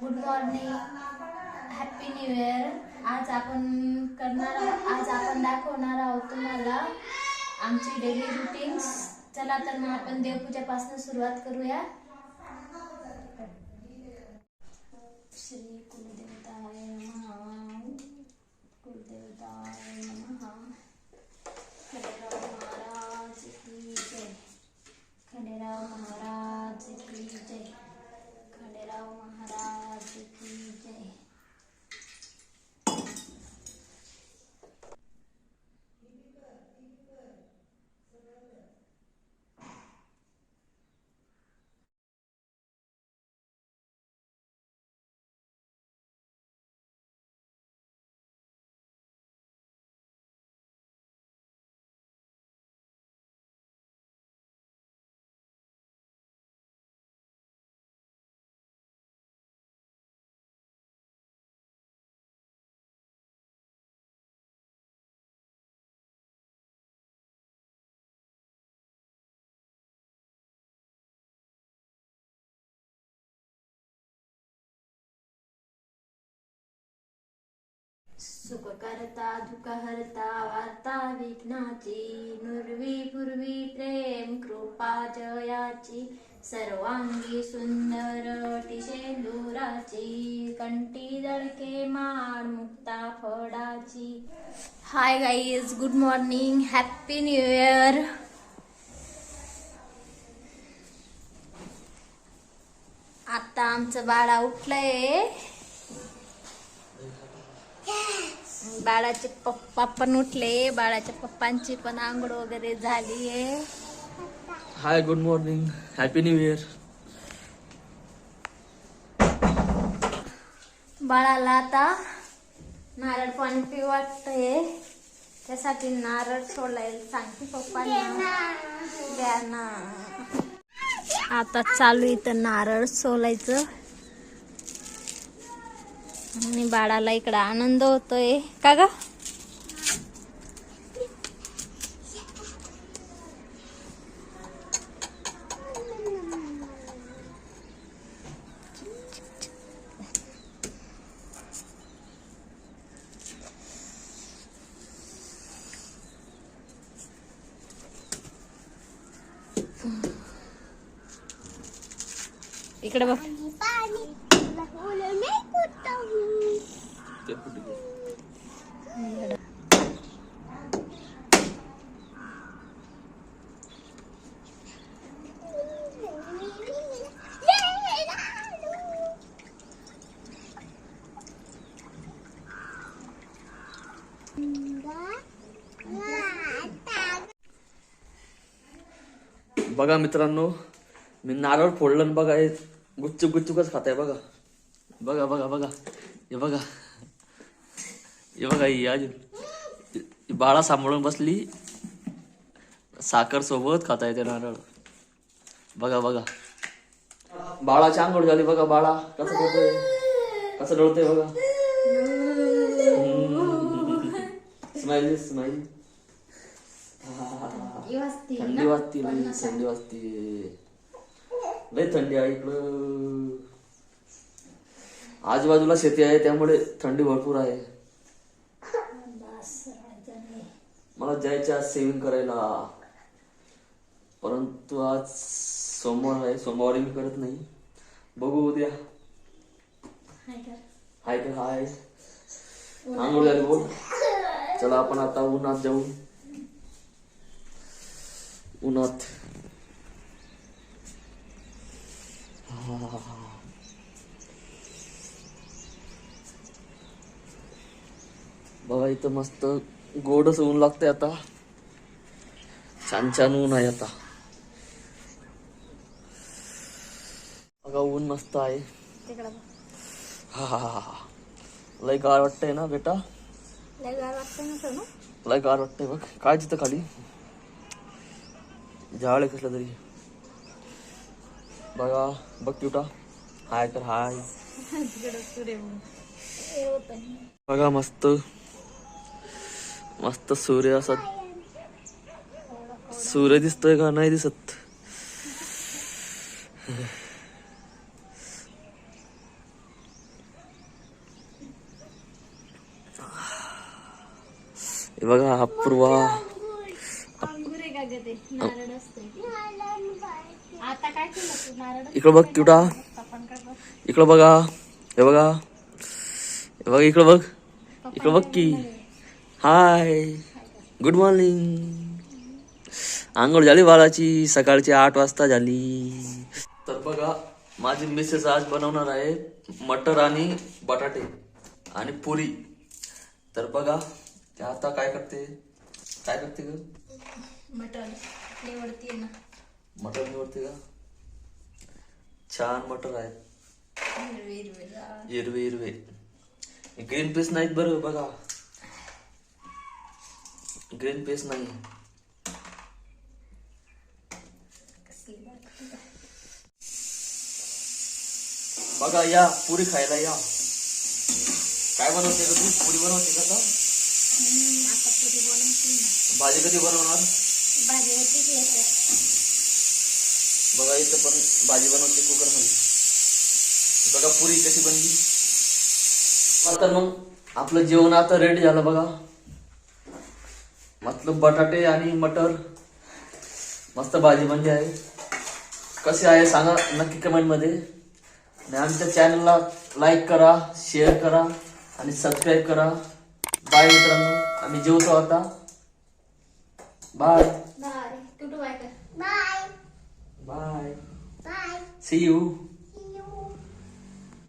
Good morning happy new year आज आपण करणार आज आपण दाखवणार आहोत तुम्हाला आमची डेली रुटीन्स चला तर मग आपण देवपूजापासून सुरुवात करूया. श्री सुख करता हरता वार्ता विघ्नाची नुरवी पूर्वी प्रेम कृपा जयाची सर्वांगी सुंदर टिशेंदुराची कंटी दळके माळ मुक्ता फडाची hi guys good morning happy new year आता आमचं बाळा उठलंय. बाळाचे पप्पा पण उठले. बाळाच्या पप्पांची पण आंघोळ वगैरे झाली आहे. Hi good morning happy new year बाळाला आता नारळ पाणी पिऊ वाटतंय त्यासाठी नारळ सोडायला सांगते पप्पांना. द्या ना. आता चालू इथं नारळ सोलायचं. आणि बाळाला इकडं आनंद होतोय. का ग इकडे बघ बघा मित्रांनो मी नारळ फोडलं बघा हे गुच्चूक गुच्चूकच खाताय बघा. बघा बघा बघा. हे बघा. हे बघा ही अजून. बाळा सांभाळून बसली. साखर सोबत खाता येते नारळ. बघा बघा. बाळाची आंघोळ झाली बघा बाळा. कसं करतोय कसं डळतोय बघा? Smile smile. थंडी वाजती. थंडी वाजती. लय थंडी आहे इकडं. आजूबाजूला शेती आहे त्यामुळे थंडी भरपूर आहे. मला जायचे आज सेविंग करायला. परंतु आज सोमवार आहे सोमवारी मी करत नाही. बघू उद्या. हाय का हाय. आंघोळ झाली बोल. चला आपण आता उन्हात जाऊ. उन्हात. बघा इथं मस्त गोडच ऊन लागते आता. छान छान ऊन आहे आता. बघा ऊन मस्त आहे. हा हा हा हा. लय गार वाटतंय ना बेटा? लय गार वाटतंय बघ. काय तिथं खाली? झाड आहे कसलं तरी. बघा बघ पिवटा हाय तर हाय. बघा मस्त. मस्त सूर्य असत सूर्य दिसतोय का? नाही दिसत. बघा अपूर्वा इकडं बघ बघ इकडं बघा. हे बघा. हे बघा इकडं बघ. इकडं बघ की. हाय. गुड मॉर्निंग आंघोळ झाली बाळाची. सकाळची आठ वाजता झाली. तर बघा माझी मिसेस आज बनवणार आहे मटर आणि बटाटे आणि पुरी. तर बघा ते आता काय करते? काय करते ग? मटण. निवडती ना. मटर निवडते का छान मटर आहेत हिरवे हिरवे ग्रीन पीस नाहीत बरं बघा ग्रीन पीस नाही? बघा या पुरी खायला या। काय बनवते का तू? पुरी बनवते का भाजी कधी बनवणार? भाजी बघा इथं पण भाजी बनवते कुकरमध्ये. बघा पुरी कशी बनली. तर मग आपलं जेवण आता रेडी झालं बघा. मतलब बटाटे आणि मटर. मस्त भाजी बनली आहे. कसे आहे सांगा नक्की कमेंटमध्ये आणि आमच्या चॅनलला लाईक करा शेअर करा आणि सबस्क्राईब करा. बाय मित्रांनो. आम्ही जेवतो आता. बाय बाय कुठं बाय कर बाय सी यू